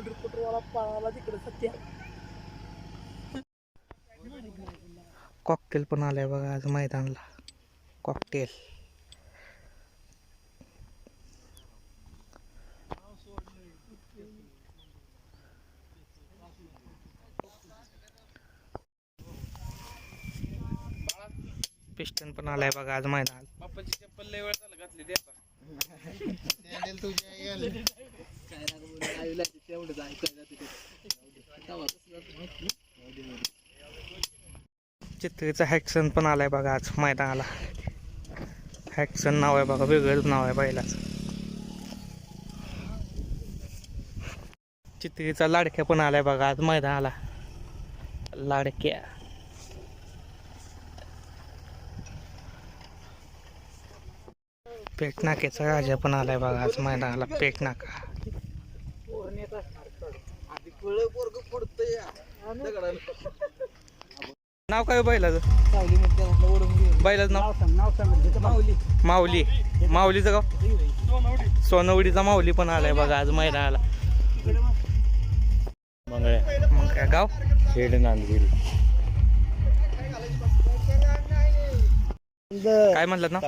रिपोर्टरवाला पळाला तिकडे सत्या कॉकटेल पण आलाय बघा आज मैदानला. कॉकटेल. पिस्टन पण आलाय बघा आज मैदान. बाप्पाची चप्पल लय वेळ झालं घातली चित्रेचा तेवढंच ऐकायला चित्रीचा हॅक्सन पण आलाय बघा आज मैदानाला. हॅक्सन नाव आहे बघा वेगळंच नाव आहे बैलाच. चित्रीचा लाडक्या पण आलाय बघा आज मैदानाला. लाडक्या. पेटनाक्याचा राजा पण आलाय बघा आज मैदानाला पेटनाका. नाव काय हो बैलाचं? सावली मध्ये म्हटलं ओढून घे बैलाचं नाव? नाव सांग नाव सांग जिथं माऊली. माऊली. माऊलीचं गाव? सोनवडीचा माऊली पण आलाय बघा आज मैदानाला मग. काय गाव? खेड नांदगिरी. काय म्हणलं ना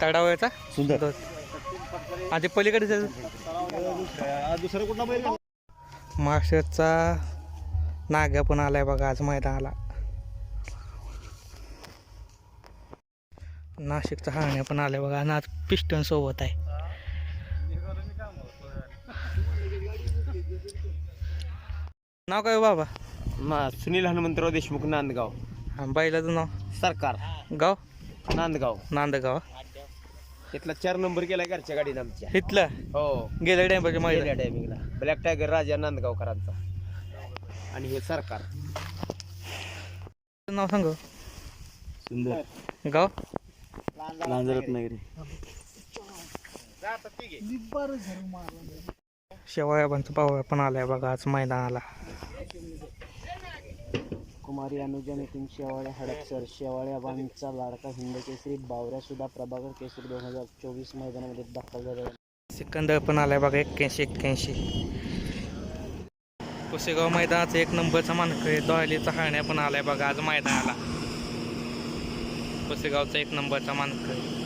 तडावयाचा सुंदर? आणि पलीकडे दुसरं कुठला बैल मार्शलचा नाग्या पण आलाय बघा आज मैदानाला नाशिकचा हाण्या पण आलाय बघा आणि आज पिस्टन सोबत आहे. नाव काय हो बाबा? सुनील हनुमंतराव देशमुख नांदगाव. हा, बैलाचं नाव? सरकार. गाव? नांदगाव. नांदगाव. तिथला चार नंबर केलाय घरच्या गाडीनं आमच्या. इथलं? हो. गेल्या पहिल्या मैदान टायमिंगला ब्लॅक टायगर राजा नांदगावकरांचा. आणि हे सरकार. नाव सांग सुंदर. गाव? नांदरत्नगिरी शेवाळ्याबांचा पावळा पण आलाय बघा आज मैदानाला. कुमारी अनुजा नितीन शेवाळे हडपसर शेवाळे बांचा लाडका हिंद केसरी बावऱ्या सुद्धा प्रभाकर केसरी दोन हजार चोवीस मैदानामध्ये दाखल झाला. सिकंदर पण आलाय बघा एक्क्याऐंशी एक्क्याऐंशी. कुसेगाव मैदानाचा एक नंबरचा मानकरी दोहलीचा हाण्या पण आलाय बघा आज मैदानाला. कुसेगावचा एक नंबरचा मानकरी